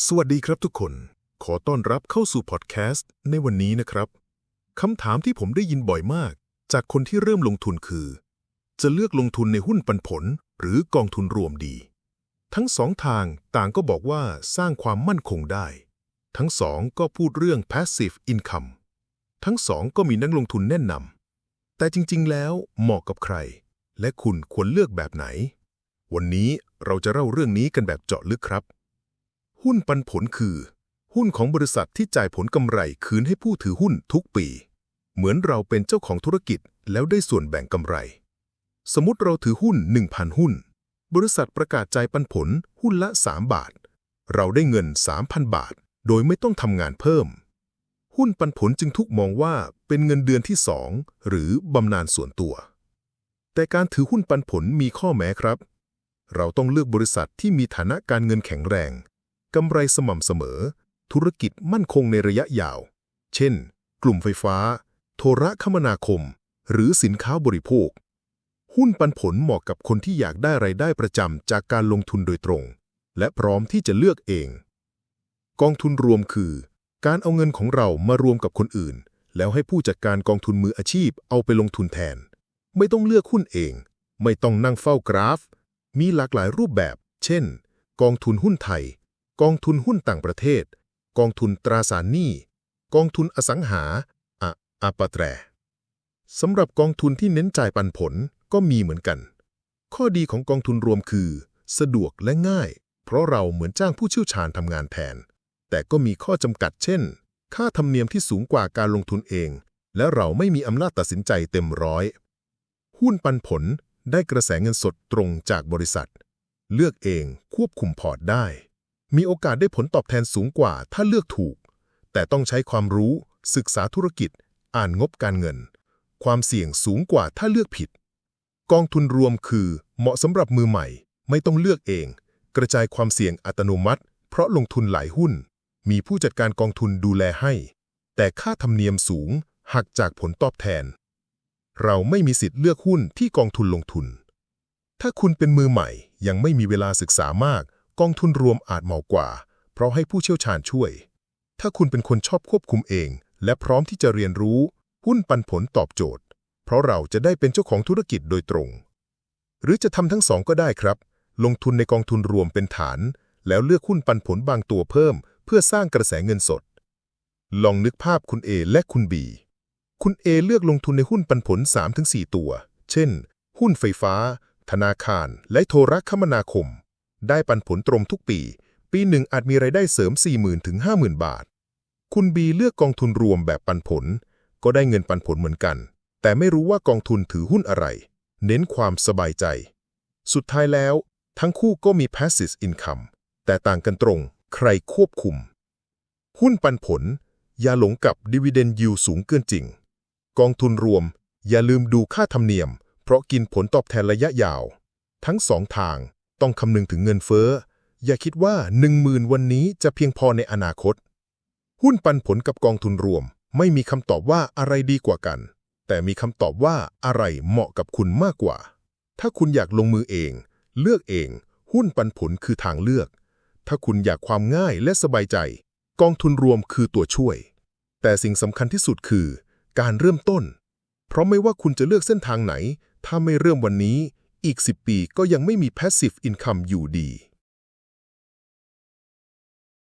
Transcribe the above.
สวัสดีครับทุกคน ขอต้อนรับเข้าสู่พอดแคสต์ในวันนี้นะครับคำถามที่ผมได้ยินบ่อยมาก จากคนที่เริ่มลงทุนคือ จะเลือกลงทุนในหุ้นปันผลหรือกองทุนรวมดี ทั้งสองทางต่างก็บอกว่าสร้างความมั่นคงได้ ทั้งสองก็พูดเรื่อง passive income ทั้งสองก็มีนักลงทุนแนะนำแต่จริง ๆ แล้วเหมาะกับใคร และคุณควรเลือกแบบไหน วันนี้เราจะเล่าเรื่องนี้กันแบบเจาะลึกครับ หุ้นปันผลคือ หุ้นของบริษัทที่จ่ายผลกำไรคืนให้ผู้ถือหุ้นทุกปี เหมือนเราเป็นเจ้าของธุรกิจแล้วได้ส่วนแบ่งกำไร สมมติเราถือหุ้น 1,000 หุ้น บริษัทประกาศจ่ายปันผลหุ้นละ 3 บาท เราได้เงิน 3,000 บาท โดยไม่ต้องทำงานเพิ่ม หุ้นปันผลจึงทุกมองว่าเป็นเงินเดือนที่ 2 หรือบำนาญส่วนตัว แต่การถือหุ้นปันผลมีข้อแม้ครับ เราต้องเลือกบริษัทที่มีฐานะการเงินแข็งแรง กำไรสม่ำเสมอ ธุรกิจมั่นคงในระยะยาว เช่น กลุ่มไฟฟ้า โทรคมนาคม หรือสินค้าบริโภค หุ้นปันผลเหมาะกับคนที่อยากได้ไรายได้ประจำจากการลงทุนโดยตรง และพร้อมที่จะเลือกเอง กองทุนรวมคือ การเอาเงินของเรามารวมกับคนอื่น แล้วให้ผู้จัดการกองทุนมืออาชีพเอาไปลงทุนแทน ไม่ต้องเลือกหุ้นเอง ไม่ต้องนั่งเฝ้ากราฟ มีหลากหลายรูปแบบ เช่น กองทุนหุ้นไทย กองทุนหุ้นต่างประเทศ กองทุนตราสารหนี้ กองทุนอสังหาอะอาปาแตรสำหรับกองทุนที่เน้นจ่ายปันผลก็มีเหมือนกัน ข้อดีของกองทุนรวมคือ สะดวกและง่าย เพราะเราเหมือนจ้างผู้เชี่ยวชาญทำงานแทน แต่ก็มีข้อจำกัดเช่น ค่าธรรมเนียมที่สูงกว่าการลงทุนเอง และเราไม่มีอำนาจตัดสินใจเต็มร้อย หุ้นปันผลได้กระแสเงินสดตรงจากบริษัท เลือกเองควบคุมพอร์ตได้ มีโอกาสได้ผลตอบแทนสูงกว่าถ้าเลือกถูก แต่ต้องใช้ความรู้ศึกษาธุรกิจ อ่านงบการเงิน ความเสี่ยงสูงกว่าถ้าเลือกผิด กองทุนรวมคือเหมาะสำหรับมือใหม่ ไม่ต้องเลือกเอง กระจายความเสี่ยงอัตโนมัติ เพราะลงทุนหลายหุ้น มีผู้จัดการกองทุนดูแลให้ แต่ค่าธรรมเนียมสูงหักจากผลตอบแทน เราไม่มีสิทธิ์เลือกหุ้นที่กองทุนลงทุน ถ้าคุณเป็นมือใหม่ยังไม่มีเวลาศึกษามาก กองทุนรวมอาจเหมาะกว่า เพราะให้ผู้เชี่ยวชาญช่วย ถ้าคุณเป็นคนชอบควบคุมเอง และพร้อมที่จะเรียนรู้ หุ้นปันผลตอบโจทย์ เพราะเราจะได้เป็นเจ้าของธุรกิจโดยตรง หรือจะทำทั้งสองก็ได้ครับ ลงทุนในกองทุนรวมเป็นฐาน แล้วเลือกหุ้นปันผลบางตัวเพิ่ม เพื่อสร้างกระแสเงินสด ลองนึกภาพคุณ A และคุณ B คุณ A เลือกลงทุนในหุ้นปันผล 3-4 ตัว เช่น หุ้นไฟฟ้า ธนาคาร และโทรคมนาคม ได้ปันผลตรงทุกปี ปีหนึ่งอาจมีรายได้เสริม 40,000ถึง50,000 บาท คุณ B เลือกกองทุนรวมแบบปันผล ก็ได้เงินปันผลเหมือนกัน แต่ไม่รู้ว่ากองทุนถือหุ้นอะไร เน้นความสบายใจ สุดท้ายแล้ว ทั้งคู่ก็มี passive income แต่ต่างกันตรงใครควบคุม หุ้นปันผล อย่าหลงกับ dividend yield สูงเกินจริง กองทุนรวม อย่าลืมดูค่าธรรมเนียม เพราะกินผลตอบแทนระยะยาว ทั้งสองทาง ต้องคำนึงถึงเงินเฟ้อ อย่าคิดว่า 10,000 วันนี้จะเพียงพอในอนาคต หุ้นปันผลกับกองทุนรวม ไม่มีคำตอบว่าอะไรดีกว่ากัน แต่มีคำตอบว่าอะไรเหมาะกับคุณมากกว่า ถ้าคุณอยากลงมือเอง เลือกเอง หุ้นปันผลคือทางเลือก ถ้าคุณอยากความง่ายและสบายใจ กองทุนรวมคือตัวช่วย แต่สิ่งสำคัญที่สุดคือ การเริ่มต้น เพราะไม่ว่าคุณจะเลือกเส้นทางไหน ถ้าไม่เริ่มวันนี้ อีก 10 ปีก็ยังไม่มี passive income อยู่ดี